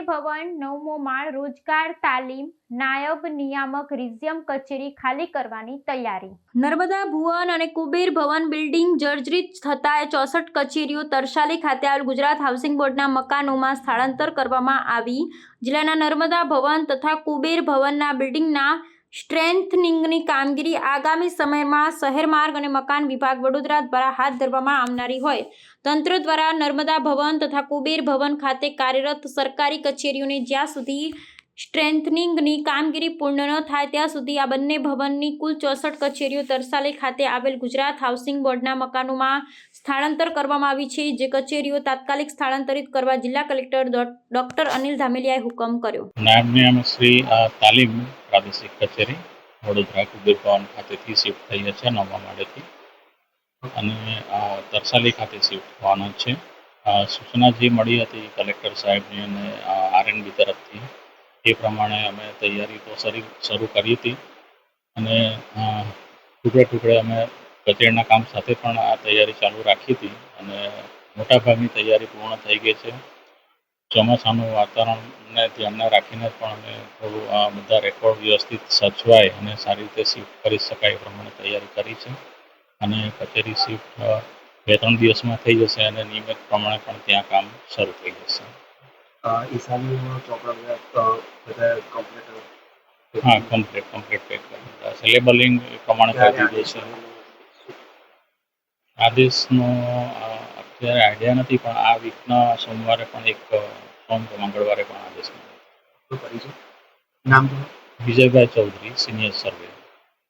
કુબેર ભવન, નવમો માળ, રોજગાર, તાલીમ, નાયબ નિયામક, રિઝિયમ કચેરી ખાલી કરવાની તૈયારી. નર્મદા ભુવન અને કુબેર ભવન બિલ્ડિંગ જર્જરિત થતા ચોસઠ કચેરીઓ તરસાલી ખાતે આવેલ ગુજરાત હાઉસિંગ બોર્ડના મકાનોમાં સ્થળાંતર કરવામાં આવી. જિલ્લાના નર્મદા ભવન તથા કુબેર ભવનના બિલ્ડિંગના સ્ટ્રેન્થનિંગની કામગીરી આગામી સમયમાં શહેર માર્ગ અને મકાન વિભાગ વડોદરા દ્વારા હાથ ધરવામાં આવનારી હોય. તંત્ર દ્વારા નર્મદા ભવન તથા કુબેર ભવન ખાતે કાર્યરત સરકારી કચેરીઓને જ્યાં સુધી સ્ટ્રેન્થનિંગની કામગીરી પૂર્ણ ન થાય ત્યાં સુધી આ બંને ભવનની કુલ ચોસઠ કચેરીઓ તરસાલી ખાતે આવેલ ગુજરાત હાઉસિંગ બોર્ડના મકાનોમાં સ્થળાંતર કરવામાં આવી છે, જે કચેરીઓ તાત્કાલિક સ્થળાંતરિત કરવા જિલ્લા કલેક્ટર ડોક્ટર અનિલ ધામેલિયાએ હુકમ કર્યો. નાયબ નિયામક શ્રી તાલીમ પ્રાદેશિક કચેરી વડોદરા કુબેર ભવન ખાતેથી શિફ્ટ થઈએ છે નવમા માળેથી. અને તરસાલી ખાતે શિફ્ટ થવાના છે. સૂચના જે મળી હતી કલેક્ટર સાહેબની અને આરએનબી તરફથી, એ પ્રમાણે અમે તૈયારી તો શરૂ કરી હતી. અને ટુકડે ટુકડે અમે કચેરીના કામ સાથે પણ આ તૈયારી ચાલુ રાખી હતી. અને મોટાભાગની તૈયારી પૂર્ણ થઈ ગઈ છે. ચોમાસાનું વાતાવરણને ધ્યાનમાં રાખીને પણ અમે થોડું આ બધા રેકોર્ડ વ્યવસ્થિત સચવાય અને સારી રીતે શિફ્ટ કરી શકાય એ પ્રમાણે તૈયારી કરી છે. અને કચેરી શિફ્ટ બે ત્રણ દિવસમાં થઈ જશે અને નિયમિત પ્રમાણે પણ ત્યાં કામ શરૂ થઈ જશે. અ, ચોપડા બધા કમ્પ્લીટ હા કમ્પ્લીટ કમ્પ્લીટ પેક કરી દીધા છે. લેબલિંગ પ્રમાણે કરી દીધું છે આદેશનો અત્યારે આઈડિયા નથી પણ આ વીકના સોમવારે પણ એક ફોર્મ મંગળવારે પણ આદેશ મળે છે નામ વિજયભાઈ ચૌધરી સિનિયર સર્વે